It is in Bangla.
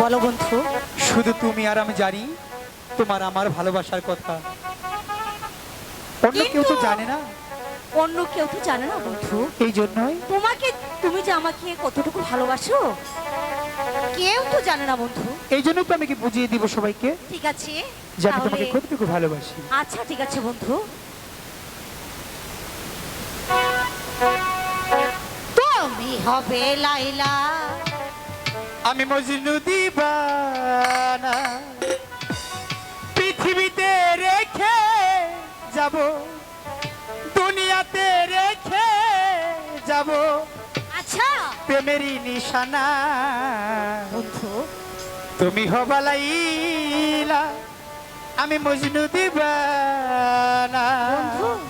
বলো বন্ধু। শুধু তুমি আর আমি জানি তোমার আমার ভালোবাসার কথা। অন্য কেউ তো জানে না। অন্য কেউ তো জানে না বন্ধু। এই জন্যই। তোমাকে তুমি যে আমাকে কতটুকু ভালোবাসো কেউ তো জানে না বন্ধু। এই জন্য তো আমি কি বুঝিয়ে দিব সবাইকে? ঠিক আছে যে আমি তোমাকে কতটুকু ভালোবাসি। আচ্ছা ঠিক আছে বন্ধু। তুমি হবে লাইলা। আমি মজনু দিবানা। পৃথিবীতে রেখে যাব দুনিয়াতে রেখে যাব। আচ্ছা। প্রেমেরই নিশানা। বন্ধু। তুমি হবালাইলা আমি মজনু দিবানা। বন্ধু।